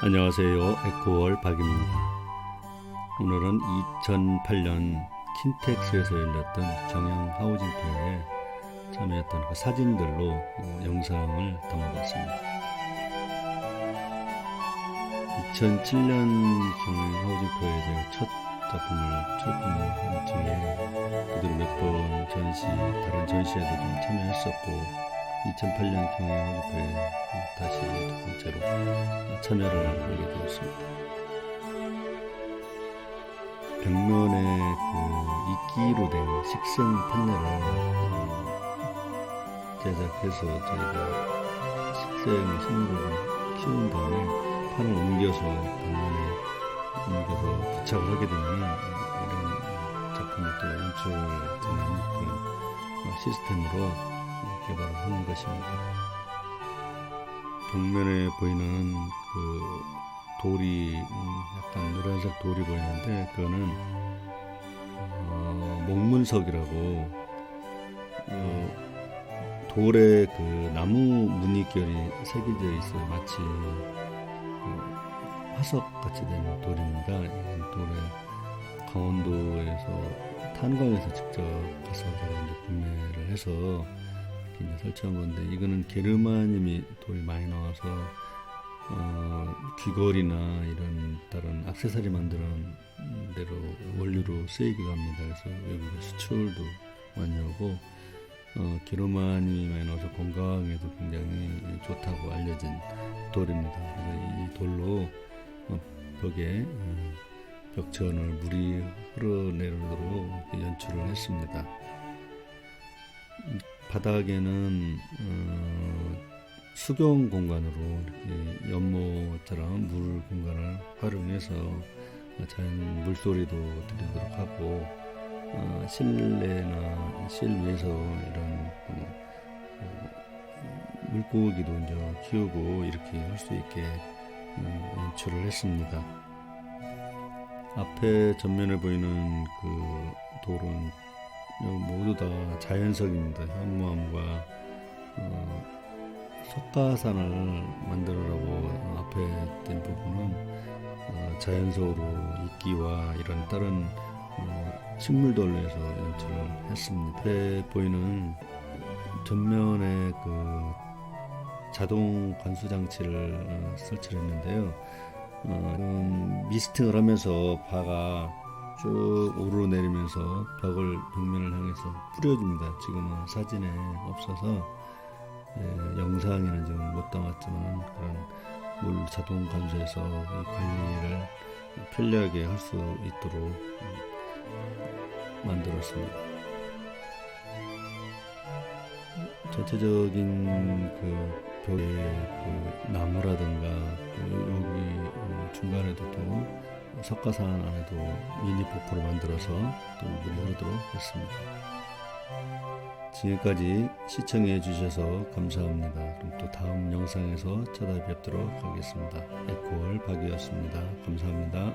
안녕하세요. 에코월 박입니다. 오늘은 2008년 킨텍스에서 열렸던 경영 하우징 페어에 참여했던 그 사진들로 어, 영상을 담아봤습니다. 2007년 경영 하우징 페어에 제가 첫 작품을 출품을 한 뒤에 그대로 몇 번 전시, 다른 전시에도 좀 참여했었고 2008년 경영 페어에 다시 두 번째로 참여를 하게 되었습니다. 벽면에 그 이끼로 된 식생 판넬을 어, 제작해서 저희가 식생 식물을 키운 다음에 판을 옮겨서 벽면에 옮겨서 부착을 하게 되면 이런 작품이 또 연출되는 그런 어, 시스템으로 하는 것입니다. 벽면에 보이는 그 돌이 음, 약간 노란색 돌이 보이는데 그거는 어, 목문석이라고 어, 돌에 그 나무 무늬결이 새겨져 있어요 마치 그 화석 같이 된 돌입니다. 이 돌에 강원도에서 탄광에서 직접 가서 제가 이제 구매를 해서 이렇게 이제 설치한 건데 이거는 게르마늄이 돌이 많이 나와서 어, 귀걸이나 이런 다른 액세서리 만드는 데로 원료로 쓰이기도 합니다. 그래서 외국에 수출도 많이 오고 어, 게르마늄이 많이 나와서 건강에도 굉장히 좋다고 알려진 돌입니다. 그래서 이 돌로 어, 벽에 어, 벽천을 물이 이렇게 연출을 했습니다. 바닥에는 어, 수경 공간으로 연못처럼 물 공간을 활용해서 자연 물소리도 들리도록 하고 어, 실내나 실외에서 이런 어, 어, 물고기도 이제 키우고 이렇게 할 수 있게 어, 연출을 했습니다. 앞에 전면에 보이는 그 돌은 모두 다 자연석입니다. 현무암과 어, 석가산을 만들으라고 앞에 된 부분은 어, 자연석으로 이끼와 이런 다른 어, 식물들로 해서 연출을 했습니다. 앞에 보이는 전면에 그 자동 관수 장치를 어, 설치를 했는데요. 어, 음, 미스팅을 하면서 바가 쭉 오르내리면서 벽을 벽면을 향해서 뿌려줍니다. 지금은 사진에 없어서 예, 영상에는 지금 못 담았지만 그런 물 자동 관수에서 이 관리를 편리하게 할 수 있도록 음, 만들었습니다. 전체적인 그 벽의 그 나무라든가 그 여기 어, 중간에도 또 석가산 안에도 미니 폭포를 만들어서 또 물이 흐르도록 했습니다. 지금까지 시청해 주셔서 감사합니다. 그럼 또 다음 영상에서 찾아뵙도록 하겠습니다. 에코월 박이었습니다. 감사합니다.